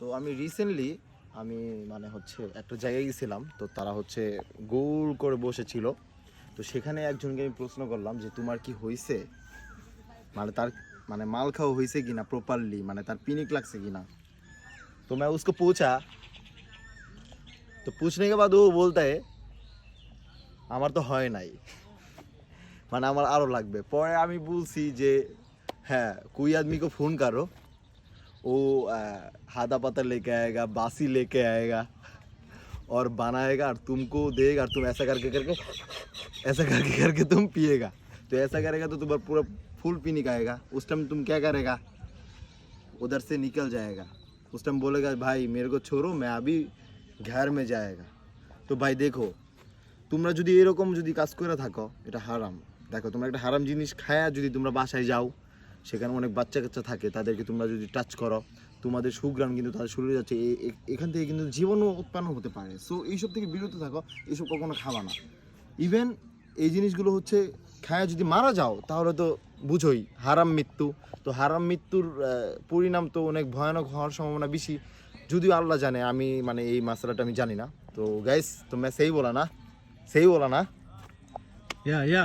তো আমি রিসেন্টলি আমি মানে হচ্ছে একটা জায়গায় গেছিলাম তো তারা হচ্ছে গোল করে বসেছিল তো সেখানে একজনকে আমি প্রশ্ন করলাম যে তোমার কি হয়েছে মানে তার মানে মাল খাওয়া হয়েছে কিনা প্রপারলি মানে তার পিনিক লাগছে কিনা तो मैं उसको पूछा तो पूछने के बाद वो बोलता है আমার তো হয় নাই মানে আমার আরো লাগবে পরে আমি বলছি যে হ্যাঁ कोई आदमी को फोन करो वो अ, हादा पत्ता लेके आएगा बासी लेके आएगा और बनाएगा और तुमको देगा और तुम ऐसा करके करके ऐसा करके करके तुम पिएगा तो ऐसा करेगा तो तुम्हारा पूरा फुल पीनिक आएगा उस टाइम तुम क्या करेगा उधर से निकल जाएगा उस टाइम बोलेगा भाई मेरे को छोड़ो मैं अभी घर में जाएगा তো ভাই দেখো তোমরা যদি এরকম যদি কাজ করে থাকো এটা হারাম দেখো তোমরা একটা হারাম জিনিস খায়া যদি তোমরা বাসায় যাও সেখানে অনেক বাচ্চা কাচ্চা থাকে, তাদেরকে তোমরা যদি টাচ করো, তোমাদের সুগ্রাম কিন্তু তাদের শরীরে যাচ্ছে এখান থেকে কিন্তু জীবনও উৎপন্ন হতে পারে। সো এইসব থেকে বিরত থাকো, এইসব কখনো খাবা না। ইভেন এই জিনিসগুলো হচ্ছে, খায়া যদি মারা যাও, তাহলে তো বুঝোই, হারাম মৃত্যু। তো হারাম মৃত্যুর পরিণাম তো অনেক ভয়ানক হওয়ার সম্ভাবনা বেশি। যদিও আল্লাহ জানে, আমি মানে এই মশলাটা আমি জানি না। তো গাইস তোমরা সেই বলা না, সেই বলা না। ইয়া ইয়া